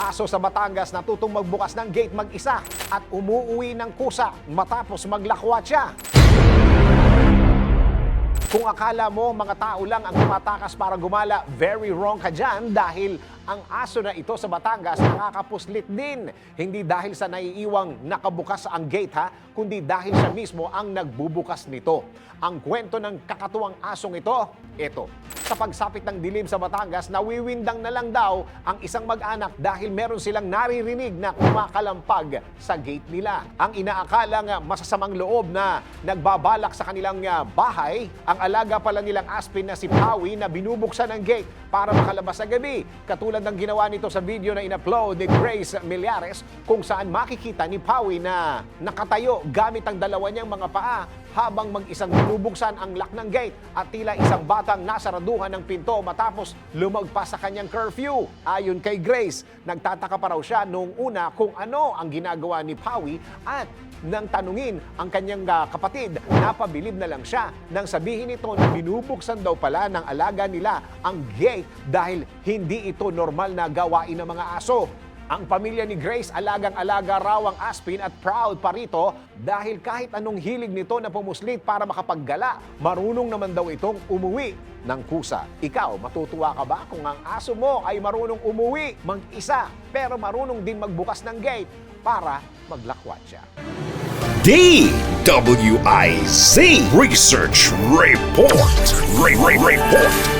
Aso sa Batangas natutong magbukas ng gate mag-isa at umuuwi ng kusa matapos maglakwat siya. Kung akala mo mga tao lang ang tumatakas para gumala, very wrong ka dyan dahil ang aso na ito sa Batangas nakakapuslit din. Hindi dahil sa naiiwang nakabukas ang gate ha, kundi dahil siya mismo ang nagbubukas nito. Ang kwento ng kakatuwang asong ito, ito. Sa pagsapit ng dilim sa Batangas, nawiwindang na lang daw ang isang mag-anak dahil meron silang naririnig na kumakalampag sa gate nila. Ang inaakalang masasamang loob na nagbabalak sa kanilang ah, bahay, ang alaga pala nilang aspin na si Pawi na binubuksan ang gate para makalabas sa gabi. Katulad ng ginawa nito sa video na in-upload ni Grace Millares kung saan makikita ni Pawi na nakatayo gamit ang dalawa niyang mga paa habang mag-isang binubuksan ang lock ng gate at tila isang batang nasaraduhan ng pinto matapos lumagpas sa kanyang curfew. Ayon kay Grace, nagtataka pa raw siya noong una kung ano ang ginagawa ni Pawi at nang tanungin ang kanyang ah, kapatid, napabilib na lang siya nang sabihin nito na binubuksan daw pala ng alaga nila ang gate dahil hindi ito normal na gawain ng mga aso. Ang pamilya ni Grace alagang-alaga raw ang Aspin at proud pa rito dahil kahit anong hilig nito na pumuslit para makapaggala, marunong naman daw itong umuwi ng kusa. Ikaw, matutuwa ka ba kung ang aso mo ay marunong umuwi mag-isa pero marunong din magbukas ng gate para maglakwat siya? DWIZ Research Report. Re- Re- Report.